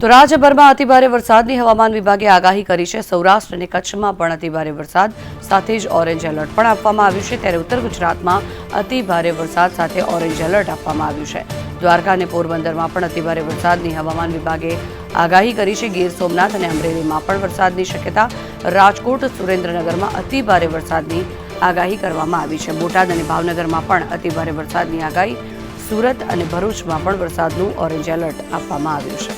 તો રાજ્યભરમાં અતિભારે વરસાદની હવામાન વિભાગે આગાહી કરી છે. સૌરાષ્ટ્ર અને કચ્છમાં પણ અતિભારે વરસાદ, સાથે જ ઓરેન્જ એલર્ટ પણ આપવામાં આવ્યું છે. ત્યારે ઉત્તર ગુજરાતમાં અતિભારે વરસાદ, સાથે ઓરેન્જ એલર્ટ આપવામાં આવ્યું છે. દ્વારકા અને પોરબંદરમાં પણ અતિભારે વરસાદની હવામાન વિભાગે આગાહી કરી છે. ગીર સોમનાથ અને અમરેલીમાં પણ વરસાદની શક્યતા. રાજકોટ, સુરેન્દ્રનગરમાં અતિભારે વરસાદની આગાહી કરવામાં આવી છે. બોટાદ અને ભાવનગરમાં પણ અતિભારે વરસાદની આગાહી. સુરત અને ભરૂચમાં પણ વરસાદનું ઓરેન્જ એલર્ટ આપવામાં આવ્યું છે.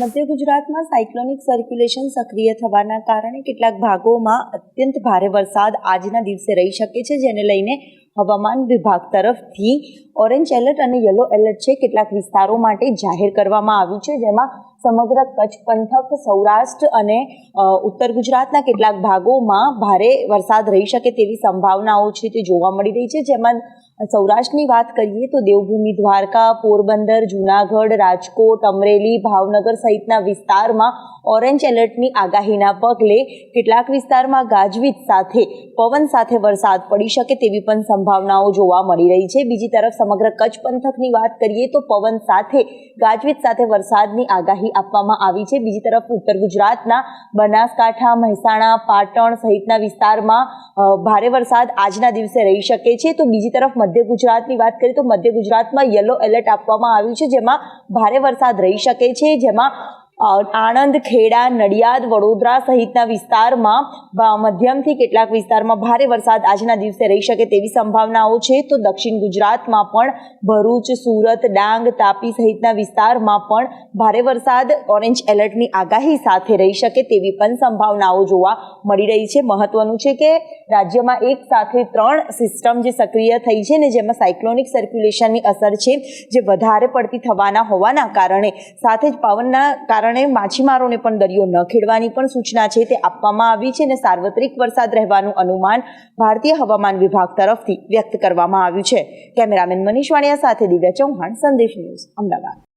મધ્ય ગુજરાતમાં સાયક્લોનિક સર્ક્યુલેશન સક્રિય થવાના કારણે કેટલાક ભાગોમાં અત્યંત ભારે વરસાદ આજના દિવસે રહી શકે છે, જેને લઈને હવામાન વિભાગ તરફથી ઓરેન્જ એલર્ટ અને યલો એલર્ટ છે કેટલાક વિસ્તારો માટે જાહેર કરવામાં આવ્યું છે, જેમાં સમગ્ર કચ્છ, પંથક, સૌરાષ્ટ્ર અને ઉત્તર ગુજરાતના કેટલાક ભાગોમાં ભારે વરસાદ રહી શકે તેવી સંભાવનાઓ છે તે જોવા મળી રહી છે, જેમાં સૌરાષ્ટ્રની વાત કરીએ તો દેવભૂમિ, દ્વારકા, પોરબંદર, જૂનાગઢ, રાજકોટ, અમરેલી, ભાવનગર સહિતના વિસ્તારમાં ઓરેન્જ એલર્ટની આગાહીના પગલે કેટલાક વિસ્તારમાં ગાજવીજ સાથે પવન સાથે વરસાદ પડી શકે તેવી પણ સંભાવનાઓ જોવા મળી રહી છે. બીજી તરફ સમગ્ર કચ્છ પંથકની વાત કરીએ તો પવન સાથે, ગાજવીજ સાથે વરસાદની આગાહી આપવામાં આવી છે. બીજી તરફ ઉત્તર ગુજરાતના બનાસકાંઠા, મહેસાણા, પાટણ સહિતના વિસ્તારમાં ભારે વરસાદ આજના દિવસે રહી શકે છે. તો બીજી તરફ મધ્ય ગુજરાતની વાત કરીએ તો મધ્ય ગુજરાતમાં યલો એલર્ટ આપવામાં આવ્યું છે. જેમાં ભારે વરસાદ રહી શકે છે. જેમાં આણંદ, ખેડા, નડિયાદ, વડોદરા સહિતના વિસ્તારમાં મધ્યમથી કેટલાક વિસ્તારમાં ભારે વરસાદ આજના દિવસે રહી શકે તેવી સંભાવનાઓ છે. તો દક્ષિણ ગુજરાતમાં પણ ભરૂચ, સુરત, ડાંગ, તાપી સહિતના વિસ્તારમાં પણ ભારે વરસાદ, ઓરેન્જ એલર્ટની આગાહી સાથે રહી શકે તેવી પણ સંભાવનાઓ જોવા મળી રહી છે. મહત્વનું છે કે રાજ્યમાં એક સાથે ત્રણ સિસ્ટમ જે સક્રિય થઈ છે ને જેમાં સાયક્લોનિક સર્ક્યુલેશનની અસર છે, જે વધારે પડતી થવાના હોવાના કારણે સાથે જ પવનના કારણે માછીમારોને પણ દરિયો ન ખેડવાની પણ સૂચના છે તે આપવામાં આવી છે અને સાર્વત્રિક વરસાદ રહેવાનું અનુમાન ભારતીય હવામાન વિભાગ તરફથી વ્યક્ત કરવામાં આવ્યું છે. કેમેરામેન મનીષ વાણિયા સાથે દિવ્યા ચૌહાણ, સંદેશ ન્યૂઝ, અમદાવાદ.